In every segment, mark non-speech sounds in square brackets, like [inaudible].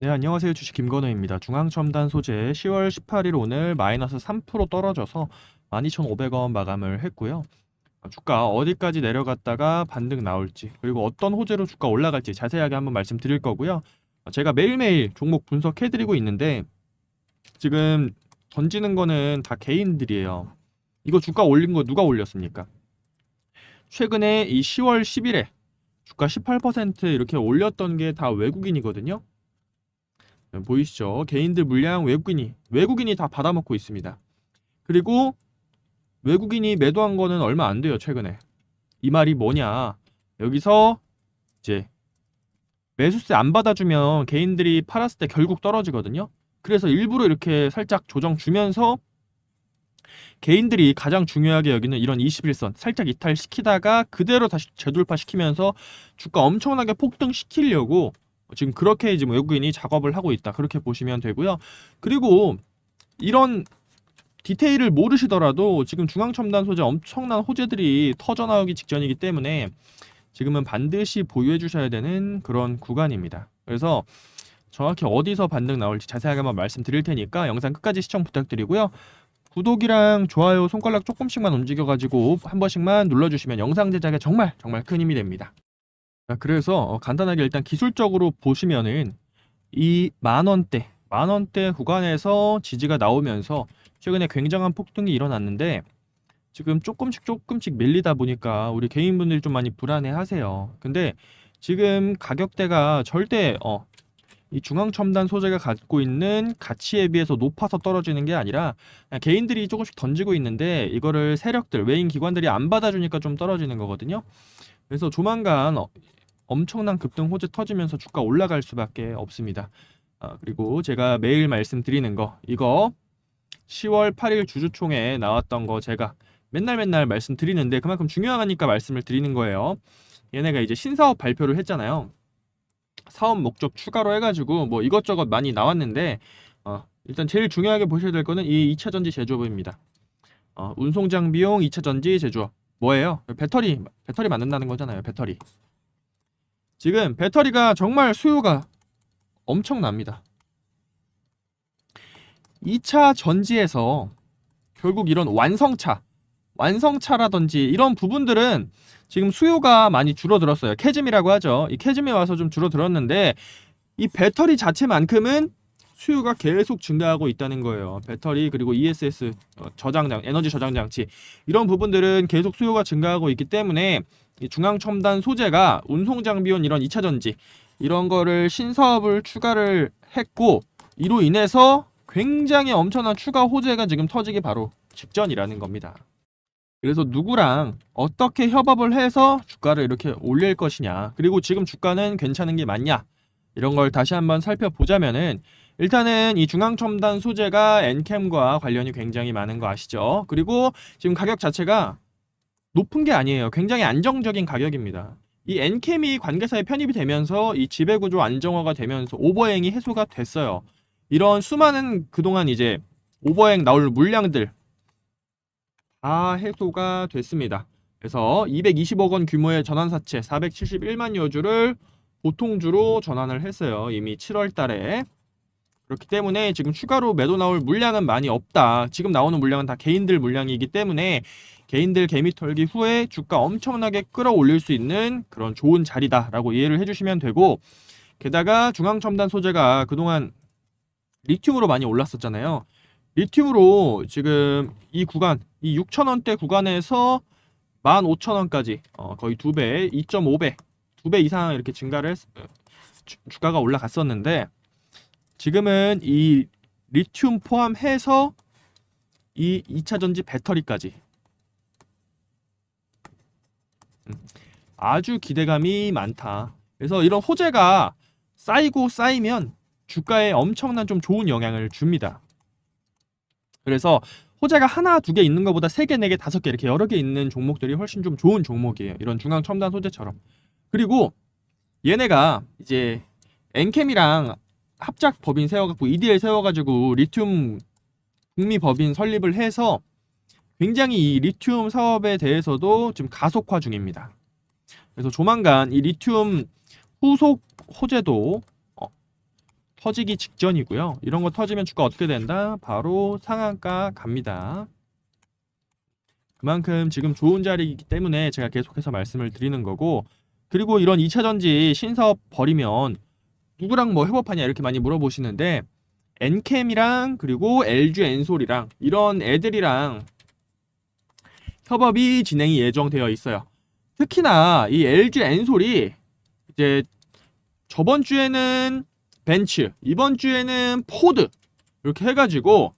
네, 안녕하세요. 주식 김건우입니다. 중앙첨단 소재 10월 18일 오늘 마이너스 3% 떨어져서 12,500원 마감을 했고요. 아, 주가 어디까지 내려갔다가 반등 나올지, 그리고 어떤 호재로 주가 올라갈지 자세하게 한번 말씀드릴 거고요. 아, 제가 매일매일 종목 분석해드리고 있는데, 지금 던지는 거는 다 개인들이에요. 이거 주가 올린 거 누가 올렸습니까? 최근에 이 10월 10일에 주가 18% 이렇게 올렸던 게 다 외국인이거든요. 네, 보이시죠? 개인들 물량 외국인이 외국인이 다 받아먹고 있습니다. 그리고 외국인이 매도한 거는 얼마 안 돼요, 최근에. 이 말이 뭐냐? 여기서 이제 매수세 안 받아주면 개인들이 팔았을 때 결국 떨어지거든요. 그래서 일부러 이렇게 살짝 조정 주면서 개인들이 가장 중요하게 여기는 이런 21선 살짝 이탈시키다가 그대로 다시 재돌파 시키면서 주가 엄청나게 폭등시키려고 지금 그렇게 지금 외국인이 작업을 하고 있다. 그렇게 보시면 되고요. 그리고 이런 디테일을 모르시더라도 지금 중앙첨단 소재 엄청난 호재들이 터져 나오기 직전이기 때문에 지금은 반드시 보유해 주셔야 되는 그런 구간입니다. 그래서 정확히 어디서 반등 나올지 자세하게 한번 말씀드릴 테니까 영상 끝까지 시청 부탁드리고요. 구독이랑 좋아요 손가락 조금씩만 움직여가지고 한 번씩만 눌러주시면 영상 제작에 정말 정말 큰 힘이 됩니다. 자, 그래서 어, 간단하게 일단 기술적으로 보시면은 이 만원대, 만원대 구간에서 지지가 나오면서 최근에 굉장한 폭등이 일어났는데 지금 조금씩 조금씩 밀리다 보니까 우리 개인분들이 좀 많이 불안해 하세요. 근데 지금 가격대가 절대 어, 이 중앙첨단 소재가 갖고 있는 가치에 비해서 높아서 떨어지는 게 아니라 개인들이 조금씩 던지고 있는데 이거를 세력들, 외인 기관들이 안 받아주니까 좀 떨어지는 거거든요. 그래서 조만간 어, 엄청난 급등 호재 터지면서 주가 올라갈 수밖에 없습니다. 아, 그리고 제가 매일 말씀드리는 거 이거 10월 8일 주주총회에 나왔던 거 제가 맨날 맨날 말씀드리는데 그만큼 중요하니까 말씀을 드리는 거예요. 얘네가 이제 신사업 발표를 했잖아요. 사업 목적 추가로 해가지고 뭐 이것저것 많이 나왔는데 어, 일단 제일 중요하게 보셔야 될 거는 이 2차 전지 제조업입니다. 어, 운송장 비용 2차 전지 제조업 뭐예요? 배터리 배터리 만든다는 거잖아요. 배터리. 지금 배터리가 정말 수요가 엄청납니다. 2차 전지에서 결국 이런 완성차, 완성차라든지 이런 부분들은 지금 수요가 많이 줄어들었어요. 캐즘이라고 하죠. 이 캐즘에 와서 좀 줄어들었는데 이 배터리 자체만큼은 수요가 계속 증가하고 있다는 거예요. 배터리 그리고 ESS 어, 저장장, 에너지 저장 장치 이런 부분들은 계속 수요가 증가하고 있기 때문에 이 중앙 첨단 소재가 운송 장비용 이런 2차 전지 이런 거를 신사업을 추가를 했고 이로 인해서 굉장히 엄청난 추가 호재가 지금 터지기 바로 직전이라는 겁니다. 그래서 누구랑 어떻게 협업을 해서 주가를 이렇게 올릴 것이냐 그리고 지금 주가는 괜찮은 게 맞냐 이런 걸 다시 한번 살펴보자면은 일단은 이 중앙첨단 소재가 엔캠과 관련이 굉장히 많은 거 아시죠? 그리고 지금 가격 자체가 높은 게 아니에요. 굉장히 안정적인 가격입니다. 이 엔캠이 관계사에 편입이 되면서 이 지배구조 안정화가 되면서 오버행이 해소가 됐어요. 이런 수많은 그동안 이제 오버행 나올 물량들 다 해소가 됐습니다. 그래서 220억 원 규모의 전환사채 471만 여 주를 보통주로 전환을 했어요. 이미 7월 달에. 그렇기 때문에 지금 추가로 매도 나올 물량은 많이 없다. 지금 나오는 물량은 다 개인들 물량이기 때문에 개인들 개미 털기 후에 주가 엄청나게 끌어올릴 수 있는 그런 좋은 자리다라고 이해를 해주시면 되고 게다가 중앙첨단 소재가 그동안 리튬으로 많많이 올랐었잖아요. 리튬으로 지금 이 구간, 이 6,000원대 구간에서 15,000원까지 어, 거의 두 배, 2.5배, 두배 이상 이렇게 증가를 했, 어, 주, 주가가 올라갔었는데 지금은 이 리튬 포함해서 이 2차 전지 배터리까지 음, 아주 기대감이 많다. 그래서 이런 호재가 쌓이고 쌓이면 주가에 엄청난 좀 좋은 영향을 줍니다. 그래서 호재가 하나 두 개 있는 것보다 세 개, 네 개, 다섯 개 이렇게 여러 개 있는 종목들이 훨씬 좀 좋은 종목이에요. 이런 중앙 첨단 소재처럼. 그리고 얘네가 이제 엔캠이랑 합작 법인 세워갖고 EDL 세워가지고 리튬 북미 법인 설립을 해서 굉장히 이 리튬 사업에 대해서도 지금 가속화 중입니다. 그래서 조만간 이 리튬 후속 호재도 터지기 직전이고요. 이런 거 터지면 주가 어떻게 된다? 바로 상한가 갑니다. 그만큼 지금 좋은 자리이기 때문에 제가 계속해서 말씀을 드리는 거고 그리고 이런 2차 전지 신사업 버리면 누구랑 뭐 협업하냐 이렇게 많이 물어보시는데 엔캠이랑 그리고 LG 엔솔이랑 이런 애들이랑 협업이 진행이 예정되어 있어요. 특히나 이 LG 엔솔이 이제 저번 주에는 벤츠, 이번 주에는 포드 이렇게 해가지고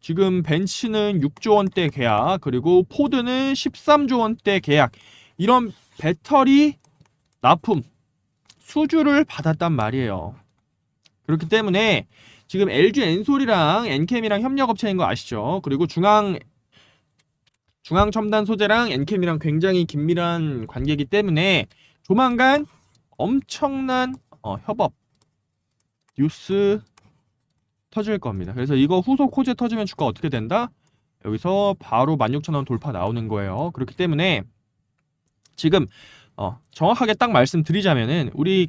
지금 벤츠는 6조 원대 계약 그리고 포드는 13조 원대 계약 이런 배터리 납품 수주를 받았단 말이에요. 그렇기 때문에 지금 LG 엔솔이랑 엔캠이랑 협력업체인 거 아시죠? 그리고 중앙 중앙 첨단 소재랑 엔캠이랑 굉장히 긴밀한 관계이기 때문에 조만간 엄청난 어, 협업 뉴스 터질 겁니다. 그래서 이거 후속 호재 터지면 주가 어떻게 된다? 여기서 바로 16,000원 돌파 나오는 거예요. 그렇기 때문에 지금 어, 정확하게 딱 말씀드리자면은 우리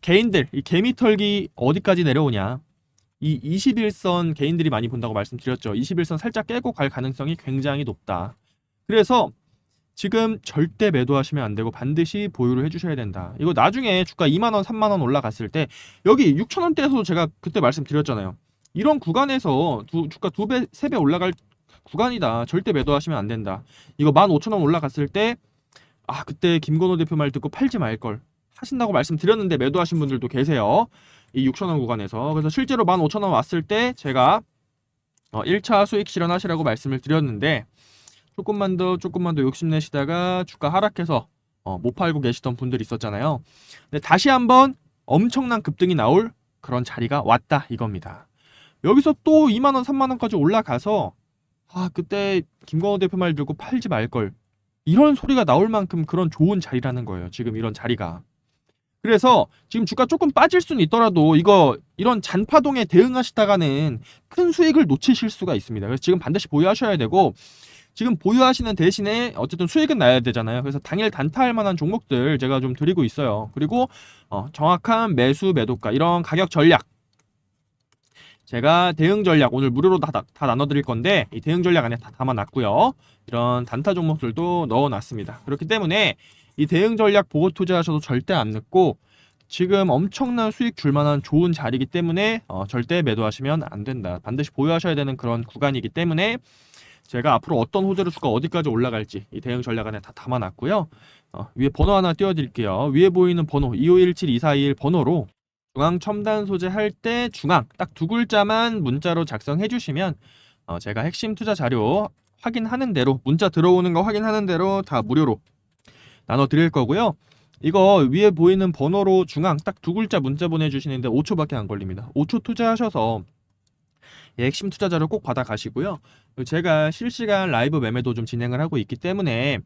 개인들 이 개미털기 어디까지 내려오냐? 이 21선 개인들이 많이 본다고 말씀드렸죠. 21선 살짝 깨고 갈 가능성이 굉장히 높다. 그래서 지금 절대 매도하시면 안 되고 반드시 보유를 해주셔야 된다. 이거 나중에 주가 2만 원, 3만 원 올라갔을 때 여기 6천 원대에서도 제가 그때 말씀드렸잖아요. 이런 구간에서 두, 주가 두 배, 세배 올라갈 구간이다. 절대 매도하시면 안 된다. 이거 15,000원 올라갔을 때 아, 그때 김건호 대표 말 듣고 팔지 말 걸. 하신다고 말씀드렸는데 매도하신 분들도 계세요. 이 6,000원 구간에서. 그래서 실제로 15,000원 왔을 때 제가 어, 1차 수익 실현하시라고 말씀을 드렸는데 조금만 더 조금만 더 욕심내시다가 주가 하락해서 어, 못 팔고 계시던 분들이 있었잖아요. 근데 다시 한번 엄청난 급등이 나올 그런 자리가 왔다 이겁니다. 여기서 또 2만 원, 3만 원까지 올라가서 아 그때 김건호 대표 말 들고 팔지 말 걸. 이런 소리가 나올 만큼 그런 좋은 자리라는 거예요. 지금 이런 자리가. 그래서 지금 주가 조금 빠질 수는 있더라도 이거 이런 잔파동에 대응하시다가는 큰 수익을 놓치실 수가 있습니다. 그래서 지금 반드시 보유하셔야 되고 지금 보유하시는 대신에 어쨌든 수익은 나야 되잖아요. 그래서 당일 단타할 만한 종목들 제가 좀 드리고 있어요. 그리고 어, 정확한 매수 매도가 이런 가격 전략 제가 대응 전략 오늘 무료로 다, 다, 다 나눠드릴 건데 이 대응 전략 안에 다 담아놨고요. 이런 단타 종목들도 넣어놨습니다. 그렇기 때문에 이 대응 전략 보고 투자하셔도 절대 안 늦고 지금 엄청난 수익 줄 만한 좋은 자리이기 때문에 어, 절대 매도하시면 안 된다. 반드시 보유하셔야 되는 그런 구간이기 때문에 제가 앞으로 어떤 호재로 주가 어디까지 올라갈지 이 대응 전략 안에 다 담아놨고요. 어, 위에 번호 하나 띄워드릴게요. 위에 보이는 번호 2517-2421 번호로 중앙 첨단 소재 할 때 중앙 딱 두 글자만 문자로 작성해 주시면 어, 제가 핵심 투자 자료 확인하는 대로 문자 들어오는 거 확인하는 대로 다 무료로 나눠 드릴 거고요. 이거 위에 보이는 번호로 중앙 딱 두 글자 문자 보내주시는데 5초밖에 안 걸립니다. 5초 투자하셔서 예, 핵심 투자 자료 꼭 받아 가시고요. 제가 실시간 라이브 매매도 좀 진행을 하고 있기 때문에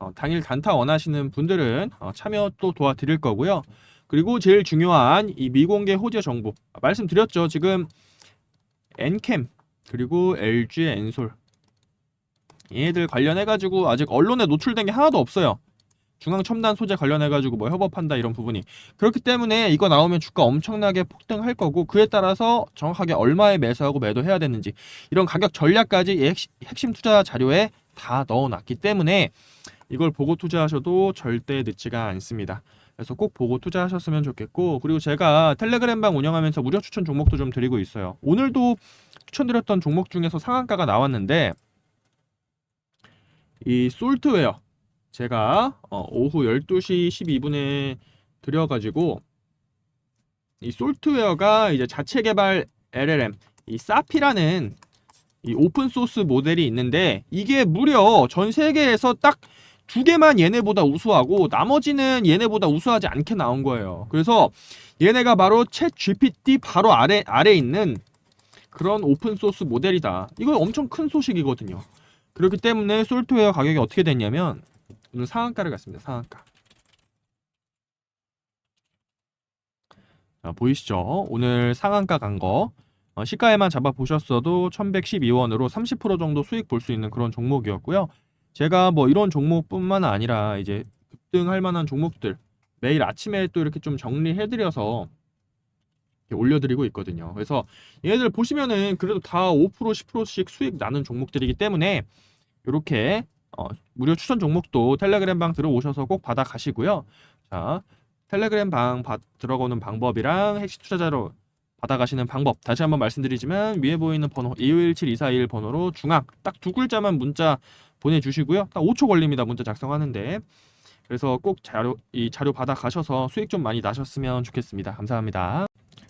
어, 당일 단타 원하시는 분들은 어, 참여 또 도와드릴 거고요. 그리고 제일 중요한 이 미공개 호재 정보 말씀드렸죠. 지금 엔캠 그리고 LG 엔솔 얘네들 관련해 가지고 아직 언론에 노출된 게 하나도 없어요. 중앙 첨단 소재 관련해 가지고 뭐 협업한다 이런 부분이 그렇기 때문에 이거 나오면 주가 엄청나게 폭등할 거고 그에 따라서 정확하게 얼마에 매수하고 매도해야 되는지 이런 가격 전략까지 핵심 투자 자료에 다 넣어놨기 때문에 이걸 보고 투자하셔도 절대 늦지가 않습니다. 그래서 꼭 보고 투자하셨으면 좋겠고 그리고 제가 텔레그램방 운영하면서 무료 추천 종목도 좀 드리고 있어요. 오늘도 추천드렸던 종목 중에서 상한가가 나왔는데 이 솔트웨어 제가 어, 오후 12시 12분에 드려가지고 이 솔트웨어가 이제 자체 개발 LLM 이 사피라는 이 오픈 소스 모델이 있는데 이게 무려 전 세계에서 딱 두 개만 얘네보다 우수하고 나머지는 얘네보다 우수하지 않게 나온 거예요. 그래서 얘네가 바로 챗 GPT 바로 아래 아래 있는 그런 오픈 소스 모델이다. 이거 엄청 큰 소식이거든요. 그렇기 때문에 솔트웨어 가격이 어떻게 됐냐면 오늘 상한가를 갔습니다. 상한가. 자, 보이시죠? 오늘 상한가 간 거. 어, 시가에만 잡아 보셨어도 1112원으로 30% 정도 수익 볼 수 있는 그런 종목이었고요. 제가 뭐 이런 종목뿐만 아니라 이제 급등할 만한 종목들 매일 아침에 또 이렇게 좀 정리해 드려서 이렇게 올려드리고 있거든요. 그래서 얘네들 보시면은 그래도 다 5% 10%씩 수익 나는 종목들이기 때문에 이렇게 어, 무료 추천 종목도 텔레그램 방 들어오셔서 꼭 받아 가시고요. 자, 텔레그램 방 받- 들어가는 방법이랑 핵시 투자자로 받아가시는 방법 다시 한번 말씀드리지만 위에 보이는 번호 2517-241 번호로 중앙 딱 두 글자만 문자 보내주시고요. 딱 5초 걸립니다. 문자 작성하는데 그래서 꼭 자료 이 자료 받아 가셔서 수익 좀 많이 나셨으면 좋겠습니다. 감사합니다.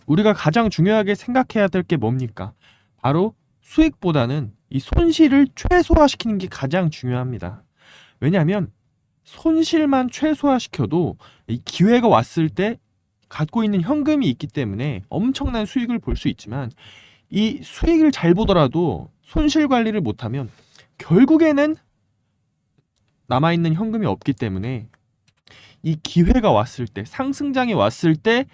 우리가 가장 중요하게 생각해야 될 게 뭡니까? 바로 수익보다는 이 손실을 최소화시키는 게 가장 중요합니다. 왜냐하면 손실만 최소화시켜도 이 기회가 왔을 때 갖고 있는 현금이 있기 때문에 엄청난 수익을 볼 수 있지만 이 수익을 잘 보더라도 손실 관리를 못하면 결국에는 남아있는 현금이 없기 때문에 이 기회가 왔을 때 상승장이 왔을 때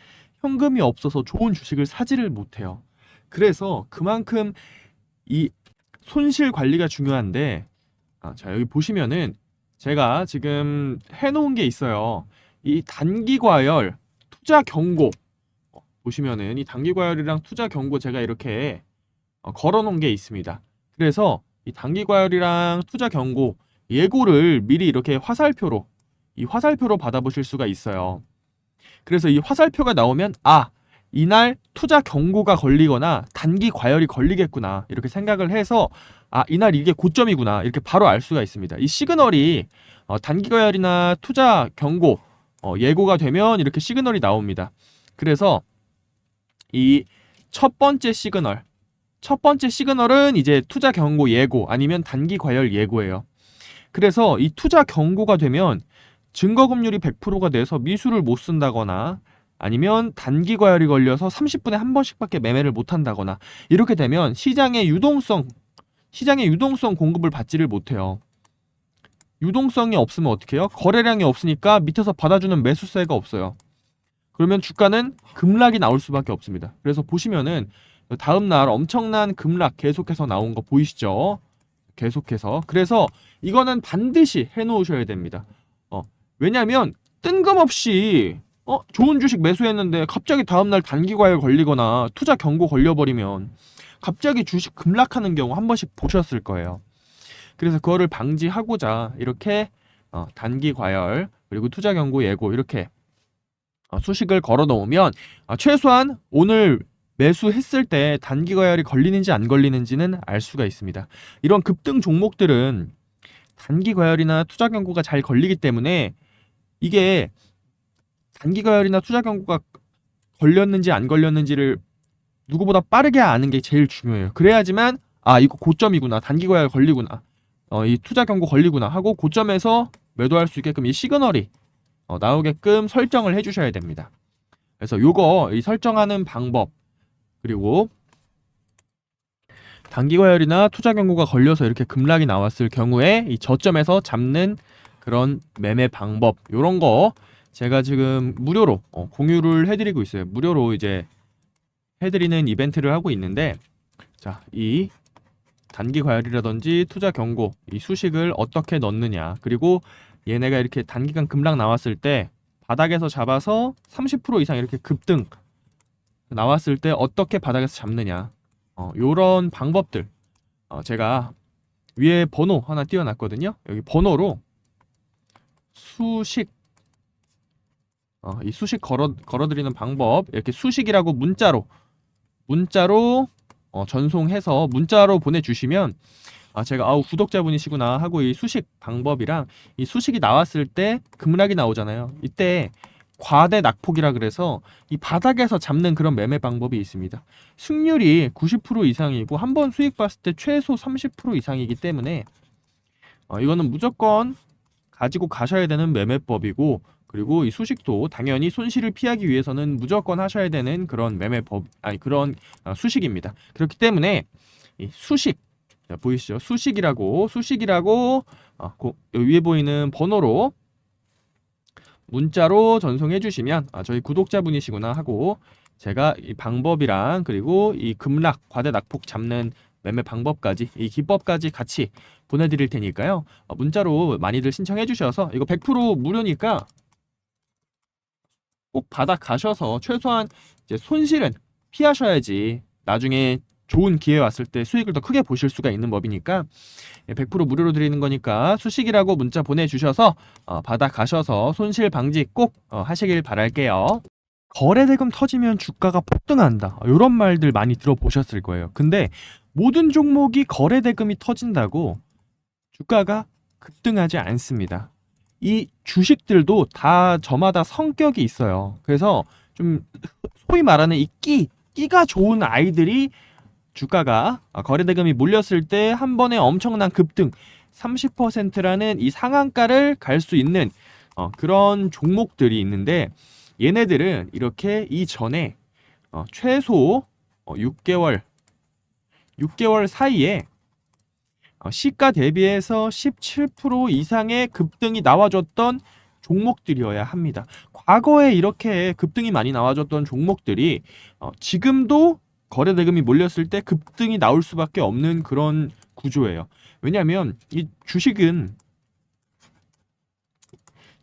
현금이 없어서 좋은 주식을 사지를 못해요. 그래서 그만큼 이 손실 관리가 중요한데 아, 자 여기 보시면은 제가 지금 해놓은 게 있어요. 이 단기 과열 투자 경고 어, 보시면은 이 단기 과열이랑 투자 경고 제가 이렇게 어, 걸어놓은 게 있습니다. 그래서 이 단기 과열이랑 투자 경고 예고를 미리 이렇게 화살표로 이 화살표로 받아보실 수가 있어요. 그래서 이 화살표가 나오면 아 이날 투자 경고가 걸리거나 단기 과열이 걸리겠구나 이렇게 생각을 해서 아 이날 이게 고점이구나 이렇게 바로 알 수가 있습니다. 이 시그널이 어, 단기 과열이나 투자 경고 어, 예고가 되면 이렇게 시그널이 나옵니다. 그래서 이 첫 번째 시그널 첫 번째 시그널은 이제 투자 경고 예고 아니면 단기 과열 예고예요. 그래서 이 투자 경고가 되면 증거금률이 100%가 돼서 미수를 못 쓴다거나 아니면 단기 과열이 걸려서 30분에 한 번씩밖에 매매를 못 한다거나 이렇게 되면 시장의 유동성 시장의 유동성 공급을 받지를 못해요. 유동성이 없으면 어떻게 해요? 거래량이 없으니까 밑에서 받아주는 매수세가 없어요. 그러면 주가는 급락이 나올 수밖에 없습니다. 그래서 보시면은 다음 날 엄청난 급락 계속해서 나온 거 보이시죠? 계속해서. 그래서 이거는 반드시 해놓으셔야 됩니다. 어, 왜냐하면 뜬금없이 어, 좋은 주식 매수했는데 갑자기 다음날 단기 과열 걸리거나 투자 경고 걸려버리면 갑자기 주식 급락하는 경우 한 번씩 보셨을 거예요. 그래서 그거를 방지하고자 이렇게 어, 단기 과열 그리고 투자 경고 예고 이렇게 어, 수식을 걸어 놓으면 어, 최소한 오늘 매수했을 때 단기 과열이 걸리는지 안 걸리는지는 알 수가 있습니다. 이런 급등 종목들은 단기 과열이나 투자 경고가 잘 걸리기 때문에 이게 단기 과열이나 투자 경고가 걸렸는지 안 걸렸는지를 누구보다 빠르게 아는 게 제일 중요해요. 그래야지만 아 이거 고점이구나 단기 과열 걸리구나 어, 이 투자 경고 걸리구나 하고 고점에서 매도할 수 있게끔 이 시그널이 어, 나오게끔 설정을 해주셔야 됩니다. 그래서 요거 이 설정하는 방법 그리고 단기 과열이나 투자 경고가 걸려서 이렇게 급락이 나왔을 경우에 이 저점에서 잡는 그런 매매 방법 요런 거 제가 지금 무료로 어, 공유를 해드리고 있어요. 무료로 이제 해드리는 이벤트를 하고 있는데 자 이 단기 과열이라든지 투자 경고 이 수식을 어떻게 넣느냐. 그리고 얘네가 이렇게 단기간 급락 나왔을 때 바닥에서 잡아서 30% 이상 이렇게 급등 나왔을 때 어떻게 바닥에서 잡느냐. 어, 요런 방법들. 어, 제가 위에 번호 하나 띄워놨거든요. 여기 번호로 수식. 어, 이 수식 걸어 걸어드리는 방법. 이렇게 수식이라고 문자로 문자로 어, 전송해서 문자로 보내주시면 아 제가 아우 구독자분이시구나 하고 이 수식 방법이랑 이 수식이 나왔을 때 급락이 나오잖아요. 이때 과대 낙폭이라 그래서 이 바닥에서 잡는 그런 매매 방법이 있습니다. 승률이 90% 이상이고 한 번 수익 봤을 때 최소 30% 이상이기 때문에 어, 이거는 무조건 가지고 가셔야 되는 매매법이고 그리고 이 수식도 당연히 손실을 피하기 위해서는 무조건 하셔야 되는 그런 매매법 아니 그런 어, 수식입니다. 그렇기 때문에 이 수식 자, 보이시죠? 수식이라고 수식이라고 어, 고, 위에 보이는 번호로 문자로 전송해 주시면 아, 저희 구독자분이시구나 하고 제가 이 방법이랑 그리고 이 급락 과대 낙폭 잡는 매매 방법까지 이 기법까지 같이 보내드릴 테니까요. 어, 문자로 많이들 신청해 주셔서 이거 100% 무료니까 꼭 받아 가셔서 최소한 이제 손실은 피하셔야지 나중에 좋은 기회 왔을 때 수익을 더 크게 보실 수가 있는 법이니까 예, 100% 무료로 드리는 거니까 수식이라고 문자 보내주셔서 어, 받아 가셔서 손실 방지 꼭 어, 하시길 바랄게요. 거래대금 터지면 주가가 폭등한다. 이런 말들 많이 들어보셨을 거예요. 근데 모든 종목이 거래대금이 터진다고 주가가 급등하지 않습니다. 이 주식들도 다 저마다 성격이 있어요. 그래서 좀 소위 말하는 이 끼, 끼가 좋은 아이들이 주가가 아, 거래대금이 몰렸을 때 한 번에 엄청난 급등 30%라는 이 상한가를 갈 수 있는 어, 그런 종목들이 있는데 얘네들은 이렇게 이전에 어, 최소 어, 6개월 6개월 사이에 어, 시가 대비해서 17% 이상의 급등이 나와줬던 종목들이어야 합니다. 과거에 이렇게 급등이 많이 나와줬던 종목들이 어, 지금도 거래 대금이 몰렸을 때 급등이 나올 수밖에 없는 그런 구조예요. 왜냐하면 이 주식은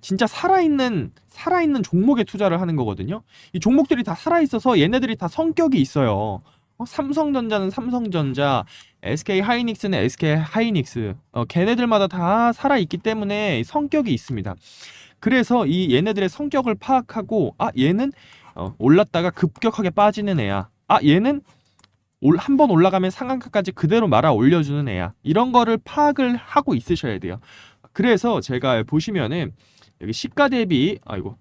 진짜 살아있는 살아있는 종목에 투자를 하는 거거든요. 이 종목들이 다 살아있어서 얘네들이 다 성격이 있어요. 어, 삼성전자는 삼성전자, SK 하이닉스는 SK 하이닉스, 어, 걔네들마다 다 살아있기 때문에 성격이 있습니다. 그래서 이 얘네들의 성격을 파악하고 아 얘는 어, 올랐다가 급격하게 빠지는 애야. 아 얘는 한 번 올라가면 상한가까지 그대로 말아 올려주는 애야. 이런 거를 파악을 하고 있으셔야 돼요. 그래서 제가 보시면은 여기 시가 대비 아이고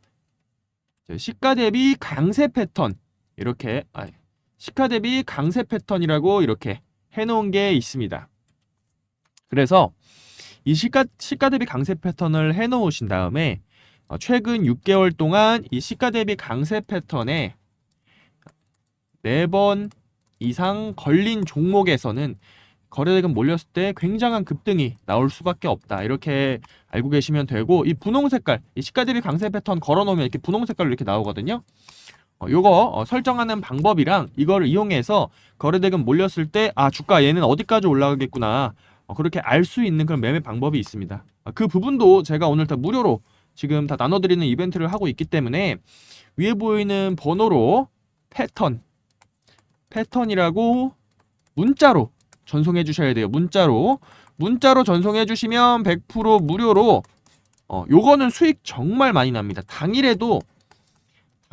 시가 대비 강세 패턴 이렇게 아, 시가 대비 강세 패턴이라고 이렇게 해놓은 게 있습니다. 그래서 이 시가 시가 대비 강세 패턴을 해놓으신 다음에 어, 최근 6개월 동안 이 시가 대비 강세 패턴에 네번 이상 걸린 종목에서는 거래대금 몰렸을 때 굉장한 급등이 나올 수밖에 없다. 이렇게 알고 계시면 되고 이 분홍 색깔, 이 시가 대비 강세 패턴 걸어 놓으면 이렇게 분홍 색깔로 이렇게 나오거든요. 어, 요거 어, 설정하는 방법이랑 이걸 이용해서 거래대금 몰렸을 때 아 주가 얘는 어디까지 올라가겠구나 어, 그렇게 알 수 있는 그런 매매 방법이 있습니다. 아, 그 부분도 제가 오늘 다 무료로 지금 다 나눠드리는 이벤트를 하고 있기 때문에 위에 보이는 번호로 패턴 패턴이라고 문자로 전송해 주셔야 돼요. 문자로 문자로 전송해 주시면 100% 무료로 어 요거는 수익 정말 많이 납니다. 당일에도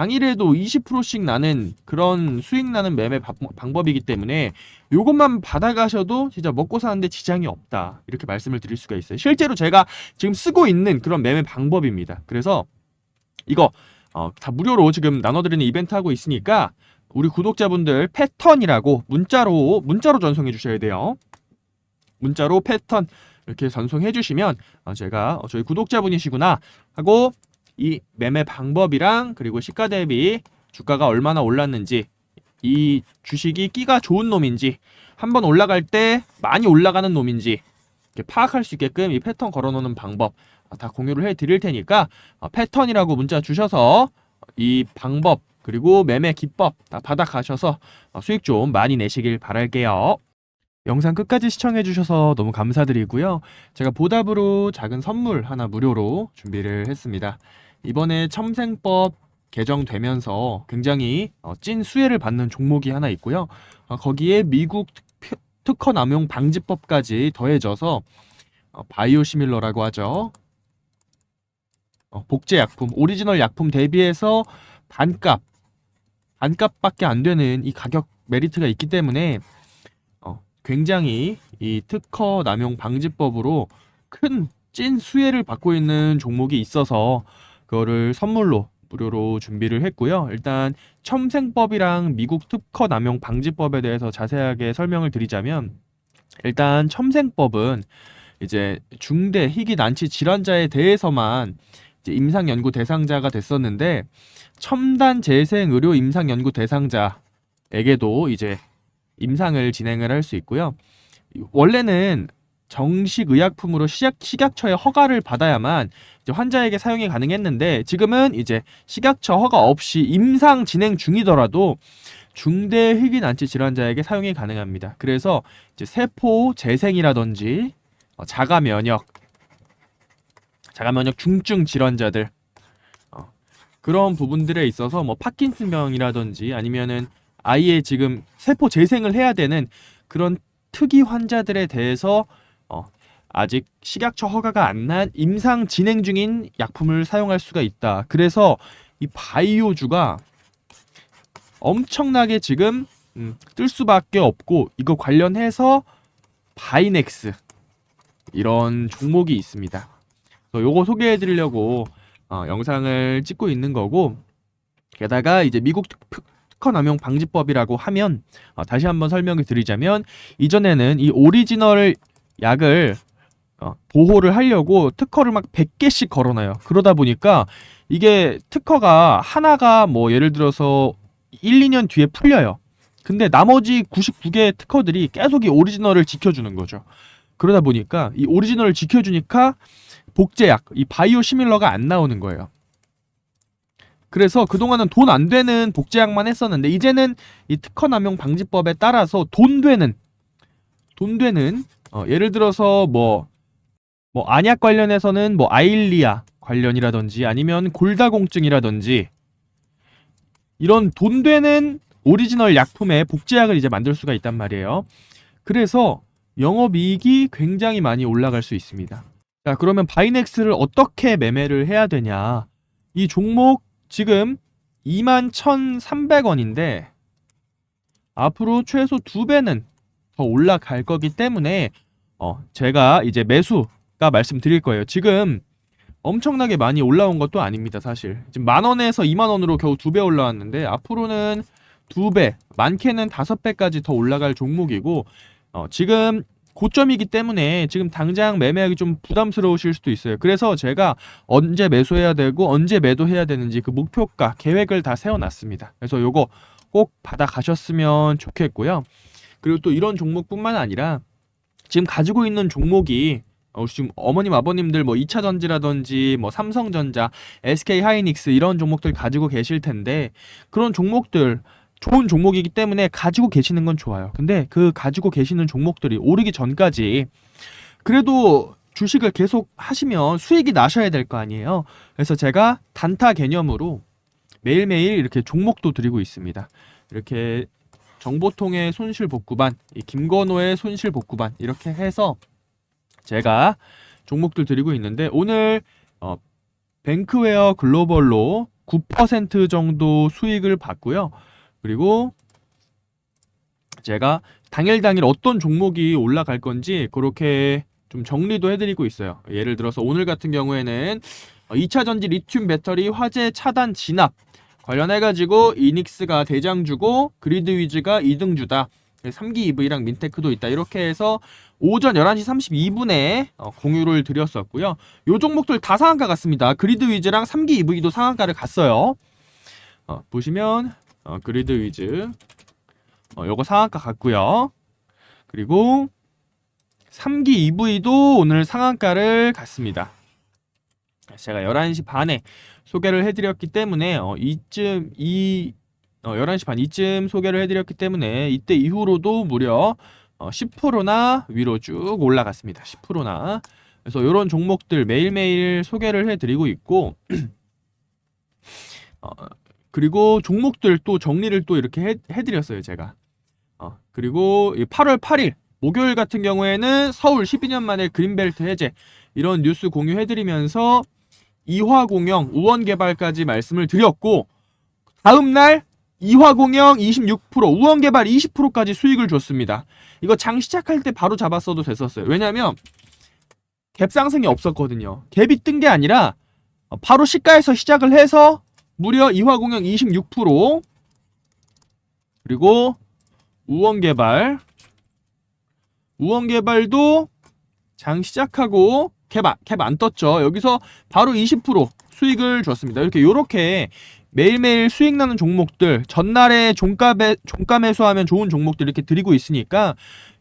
당일에도 20%씩 나는 그런 수익 나는 매매 바, 방법이기 때문에 요것만 받아가셔도 진짜 먹고 사는데 지장이 없다 이렇게 말씀을 드릴 수가 있어요. 실제로 제가 지금 쓰고 있는 그런 매매 방법입니다. 그래서 이거 어, 다 무료로 지금 나눠드리는 이벤트 하고 있으니까 우리 구독자분들 패턴이라고 문자로 문자로 전송해 주셔야 돼요. 문자로 패턴 이렇게 전송해 주시면 어, 제가 어, 저희 구독자분이시구나 하고 이 매매 방법이랑 그리고 시가 대비 주가가 얼마나 올랐는지 이 주식이 끼가 좋은 놈인지 한번 올라갈 때 많이 올라가는 놈인지 파악할 수 있게끔 이 패턴 걸어놓는 방법 어, 다 공유를 해 드릴 테니까 패턴이라고 문자 주셔서 이 방법 그리고 매매 기법 다 받아 가셔서 어, 수익 좀 많이 내시길 바랄게요. 영상 끝까지 시청해 주셔서 너무 감사드리고요. 제가 보답으로 작은 선물 하나 무료로 준비를 했습니다. 이번에 첨생법 개정되면서 굉장히 어, 찐 수혜를 받는 종목이 하나 있고요. 어, 거기에 미국 특, 특허 남용 방지법까지 더해져서 바이오 시밀러라고 하죠. 복제 약품, 오리지널 약품 대비해서 반값 반값밖에 안 되는 이 가격 메리트가 있기 때문에 어, 굉장히 이 특허 남용 방지법으로 큰 찐 수혜를 받고 있는 종목이 있어서 그거를 선물로 무료로 준비를 했고요. 일단 첨생법이랑 미국 특허 남용 방지법에 대해서 자세하게 설명을 드리자면 일단 첨생법은 이제 중대 희귀 난치 질환자에 대해서만 이제 임상 연구 대상자가 됐었는데 첨단 재생 의료 임상 연구 대상자에게도 이제 임상을 진행을 할 수 있고요. 원래는 정식 의약품으로 시약, 식약처의 허가를 받아야만 환자에게 사용이 가능했는데 지금은 이제 식약처 허가 없이 임상 진행 중이더라도 중대 희귀 난치 질환자에게 사용이 가능합니다. 그래서 이제 세포 재생이라든지 어, 자가 면역, 자가 면역 중증 질환자들 그런 부분들에 있어서 뭐 파킨슨병이라든지 아니면은 아예 지금 세포 재생을 해야 되는 그런 특이 환자들에 대해서 어, 아직 식약처 허가가 안 난 임상 진행 중인 약품을 사용할 수가 있다. 그래서 이 바이오주가 엄청나게 지금 음, 뜰 수밖에 없고 이거 관련해서 바이넥스 이런 종목이 있습니다. 그래서 요거 소개해 드리려고 어, 영상을 찍고 있는 거고 게다가 이제 미국 특, 특허 남용 방지법이라고 하면 어, 다시 한번 설명을 드리자면 이전에는 이 오리지널 약을 어, 보호를 하려고 특허를 막 100개씩 걸어놔요. 그러다 보니까 이게 특허가 하나가 뭐 예를 들어서 1, 2년 뒤에 풀려요. 근데 나머지 99개의 특허들이 계속 이 오리지널을 지켜주는 거죠. 그러다 보니까 이 오리지널을 지켜주니까 복제약, 이 바이오 시밀러가 안 나오는 거예요. 그래서 그동안은 돈 안 되는 복제약만 했었는데 이제는 이 특허 남용 방지법에 따라서 돈 되는 돈 되는 어, 예를 들어서 뭐뭐 안약 관련해서는 뭐 아일리아 관련이라든지 아니면 골다공증이라든지 이런 돈 되는 오리지널 약품의 복제약을 이제 만들 수가 있단 말이에요. 그래서 영업이익이 굉장히 많이 올라갈 수 있습니다. 자, 그러면 바이넥스를 어떻게 매매를 해야 되냐? 이 종목 지금 21,300원인데 앞으로 최소 두 배는 더 올라갈 거기 때문에 어, 제가 이제 매수가 말씀드릴 거예요. 지금 엄청나게 많이 올라온 것도 아닙니다, 사실. 지금 만 원에서 2만 원으로 겨우 두 배 올라왔는데 앞으로는 두 배, 많게는 다섯 배까지 더 올라갈 종목이고 어, 지금 고점이기 때문에 지금 당장 매매하기 좀 부담스러우실 수도 있어요. 그래서 제가 언제 매수해야 되고 언제 매도해야 되는지 그 목표가 계획을 다 세워놨습니다. 그래서 요거 꼭 받아 가셨으면 좋겠고요. 그리고 또 이런 종목뿐만 아니라 지금 가지고 있는 종목이 어, 지금 어머님 아버님들 뭐 2차 전지라든지 뭐 삼성전자, SK 하이닉스 이런 종목들 가지고 계실 텐데 그런 종목들 좋은 종목이기 때문에 가지고 계시는 건 좋아요. 근데 그 가지고 계시는 종목들이 오르기 전까지 그래도 주식을 계속 하시면 수익이 나셔야 될 거 아니에요. 그래서 제가 단타 개념으로 매일매일 이렇게 종목도 드리고 있습니다. 이렇게 정보통의 손실 복구반, 이 김건호의 손실 복구반 이렇게 해서 제가 종목들 드리고 있는데 오늘 어, 뱅크웨어 글로벌로 9% 정도 수익을 봤고요. 그리고 제가 당일 당일 어떤 종목이 올라갈 건지 그렇게 좀 정리도 해드리고 있어요. 예를 들어서 오늘 같은 경우에는 2차 전지 리튬 배터리 화재 차단 진압 관련해가지고 이닉스가 대장주고 그리드 위즈가 2등주다. 3기 EV랑 민테크도 있다. 이렇게 해서 오전 11시 32분에 어, 공유를 드렸었고요. 요 종목들 다 상한가 갔습니다. 그리드 위즈랑 3기 EV도 상한가를 갔어요. 어, 보시면 어, 그리드 위즈 어, 요거 상한가 갔고요. 그리고 3기 EV도 오늘 상한가를 갔습니다. 제가 11시 반에 소개를 해드렸기 때문에 어, 이쯤 이 어, 11시 반 이쯤 소개를 해드렸기 때문에 이때 이후로도 무려 어, 10%나 위로 쭉 올라갔습니다. 10%나 그래서 이런 종목들 매일매일 소개를 해드리고 있고 [clears throat] 어, 그리고 종목들 또 정리를 또 이렇게 해, 해드렸어요 제가 어, 그리고 이 8월 8일 목요일 같은 경우에는 서울 12년 만에 그린벨트 해제 이런 뉴스 공유해드리면서 이화공영 우원 개발까지 말씀을 드렸고 다음 날 이화공영 26% 우원 개발 20%까지 수익을 줬습니다. 이거 장 시작할 때 바로 잡았어도 됐었어요. 왜냐면 갭 상승이 없었거든요. 갭이 뜬 게 아니라 바로 시가에서 시작을 해서 무려 이화공영 26% 그리고 우원개발 우원개발도 장 시작하고 캡안 떴죠. 여기서 바로 20% 수익을 줬습니다. 이렇게 요렇게 매일매일 수익 나는 종목들 전날에 종가에 종가 매수하면 좋은 종목들 이렇게 드리고 있으니까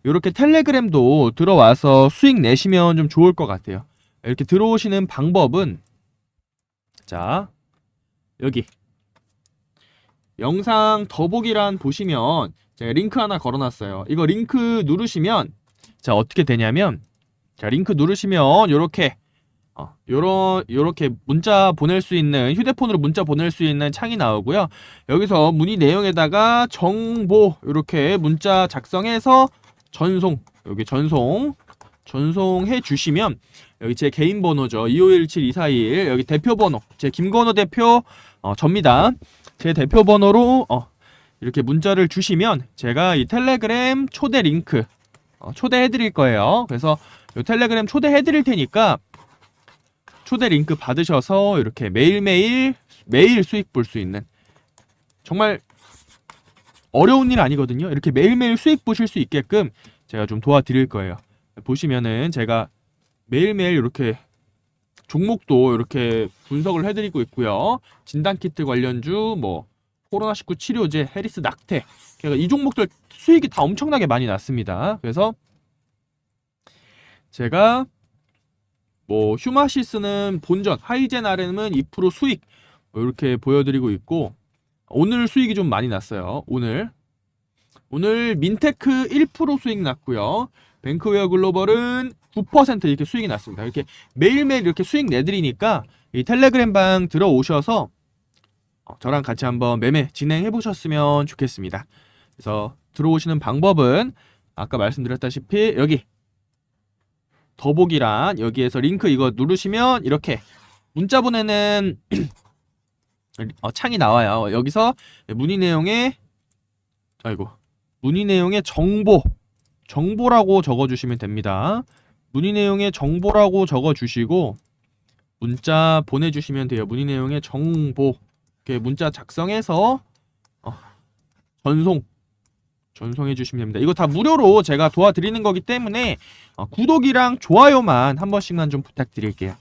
요렇게 텔레그램도 들어와서 수익 내시면 좀 좋을 것 같아요. 이렇게 들어오시는 방법은 자 여기 영상 더보기란 보시면 제가 링크 하나 걸어놨어요. 이거 링크 누르시면 자 어떻게 되냐면 자 링크 누르시면 요렇게 어, 요런 요렇게 문자 보낼 수 있는 휴대폰으로 문자 보낼 수 있는 창이 나오고요. 여기서 문의 내용에다가 정보 이렇게 문자 작성해서 전송 여기 전송 전송해 주시면 여기 제 개인 번호죠. 2517-241 여기 대표 번호 제 김건호 대표 어, 접니다. 제 대표 번호로 어, 이렇게 문자를 주시면 제가 이 텔레그램 초대 링크 어, 초대해 드릴 거예요. 그래서 이 텔레그램 초대해 드릴 테니까 초대 링크 받으셔서 이렇게 매일매일 매일 수익 볼 수 있는 정말 어려운 일 아니거든요. 이렇게 매일매일 수익 보실 수 있게끔 제가 좀 도와드릴 거예요. 보시면은 제가 매일매일 이렇게 종목도 이렇게 분석을 해드리고 있고요. 진단키트 관련주, 뭐 코로나19 치료제, 해리스 낙태, 그러니까 이 종목들 수익이 다 엄청나게 많이 났습니다. 그래서 제가 뭐 휴마시스는 본전, 하이젠 RM은 2% 수익 뭐 이렇게 보여드리고 있고 오늘 수익이 좀 많이 났어요. 오늘 오늘 민테크 1% 수익 났고요. 뱅크웨어 글로벌은 9% 이렇게 수익이 났습니다. 이렇게 매일매일 이렇게 수익 내드리니까 이 텔레그램 방 들어오셔서 어, 저랑 같이 한번 매매 진행해 보셨으면 좋겠습니다. 그래서 들어오시는 방법은 아까 말씀드렸다시피 여기 더보기란 여기에서 링크 이거 누르시면 이렇게 문자 보내는 [clears throat] 어, 창이 나와요. 여기서 문의 내용에 아이고 문의 내용에 정보 정보라고 적어주시면 됩니다. 문의 내용에 정보라고 적어주시고 문자 보내주시면 돼요. 문의 내용에 정보 이렇게 문자 작성해서 어, 전송 전송해 주시면 됩니다. 이거 다 무료로 제가 도와드리는 거기 때문에 어, 구독이랑 좋아요만 한 번씩만 좀 부탁드릴게요.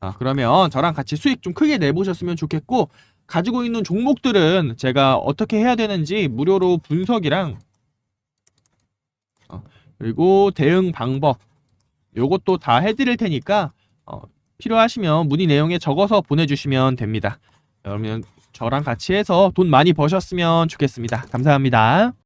아, 그러면 저랑 같이 수익 좀 크게 내보셨으면 좋겠고 가지고 있는 종목들은 제가 어떻게 해야 되는지 무료로 분석이랑 어, 그리고 대응 방법 요것도 다 해드릴 테니까 어, 필요하시면 문의 내용에 적어서 보내주시면 됩니다. 그러면 저랑 같이 해서 돈 많이 버셨으면 좋겠습니다. 감사합니다.